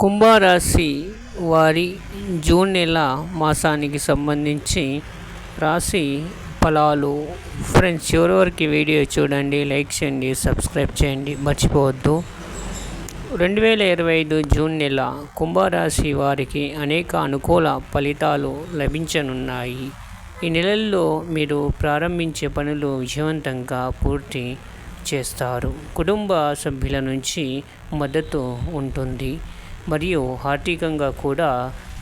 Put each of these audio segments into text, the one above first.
కుంభరాశి వారి జూన్ నెల మాసానికి సంబంధించి రాశి ఫలాలు. ఫ్రెండ్స్ చివరి వీడియో చూడండి లైక్ చేయండి సబ్స్క్రైబ్ చేయండి మర్చిపోవద్దు. రెండు వేల ఇరవై ఐదు జూన్ నెల కుంభరాశి వారికి అనేక అనుకూల ఫలితాలు లభించనున్నాయి. ఈ నెలల్లో మీరు ప్రారంభించే పనులు విజయవంతంగా పూర్తి చేస్తారు. కుటుంబ సభ్యుల నుంచి మద్దతు ఉంటుంది. మరియు ఆర్థికంగా కూడా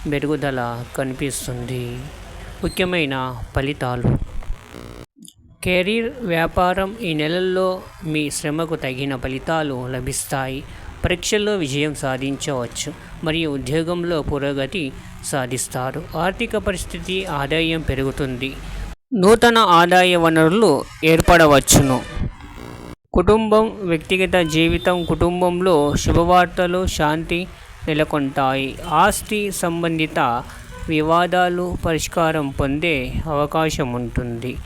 మెరుగుదల కనిపిస్తుంది. ముఖ్యమైన ఫలితాలు. కెరీర్ వ్యాపారం ఈ నెలల్లో మీ శ్రమకు తగిన ఫలితాలు లభిస్తాయి. పరీక్షల్లో విజయం సాధించవచ్చు మరియు ఉద్యోగంలో పురోగతి సాధిస్తారు. ఆర్థిక పరిస్థితి ఆదాయం పెరుగుతుంది. నూతన ఆదాయ వనరులు ఏర్పడవచ్చును. కుటుంబం వ్యక్తిగత జీవితం కుటుంబంలో శుభవార్తలు శాంతి నెలకొంటాయి. ఆస్తి సంబంధిత వివాదాలు పరిష్కారం పొందే అవకాశం ఉంటుంది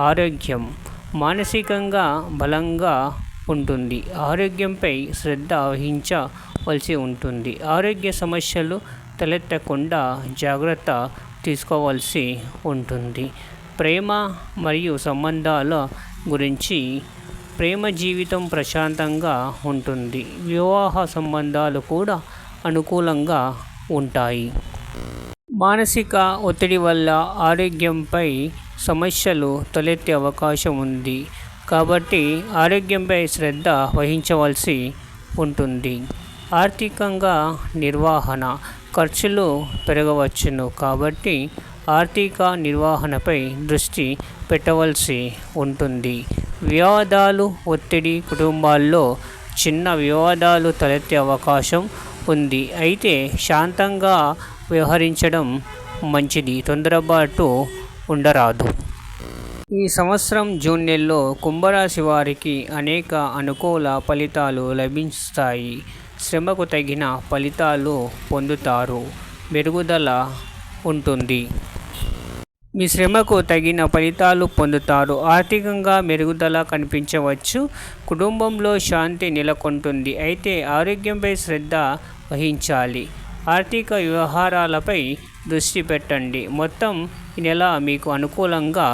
ఆరోగ్యం మానసికంగా బలంగా ఉంటుంది. ఆరోగ్యంపై శ్రద్ధ వహించవలసి ఉంటుంది. ఆరోగ్య సమస్యలు తలెత్తకుండా జాగ్రత్త తీసుకోవాల్సి ఉంటుంది. ప్రేమ మరియు సంబంధాల గురించి ప్రేమ జీవితం ప్రశాంతంగా ఉంటుంది. వివాహ సంబంధాలు కూడా అనుకూలంగా ఉంటాయి. మానసిక ఒత్తిడి వల్ల ఆరోగ్యంపై సమస్యలు తలెత్తే అవకాశం ఉంది. కాబట్టి ఆరోగ్యంపై శ్రద్ధ వహించవలసి ఉంటుంది. ఆర్థికంగా నిర్వహణ ఖర్చులు పెరగవచ్చును. కాబట్టి ఆర్థిక నిర్వహణపై దృష్టి పెట్టవలసి ఉంటుంది. వివాదాలు ఒత్తిడి కుటుంబాల్లో చిన్న వివాదాలు తలెత్తే అవకాశం ఉంది అయితే శాంతంగా వ్యవహరించడం మంచిది తొందరపాటు ఉండరాదు. ఈ సంవత్సరం జూన్ నెలలో కుంభరాశి వారికి అనేక అనుకూల ఫలితాలు లభిస్తాయి. శ్రమకు తగిన ఫలితాలు పొందుతారు. మెరుగుదల ఉంటుంది. మీ శ్రమకు తగిన ఫలితాలు పొందుతారు. ఆర్థికంగా మెరుగుదల కనిపించవచ్చు. కుటుంబంలో శాంతి నెలకొంటుంది. అయితే ఆరోగ్యంపై శ్రద్ధ వహించాలి. ఆర్థిక వ్యవహారాలపై దృష్టి పెట్టండి. మొత్తం ఈ నెల మీకు అనుకూలంగా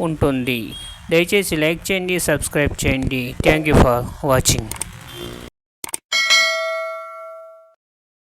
ఉంటుంది. దయచేసి లైక్ చేయండి సబ్స్క్రైబ్ చేయండి. Thank you for watching.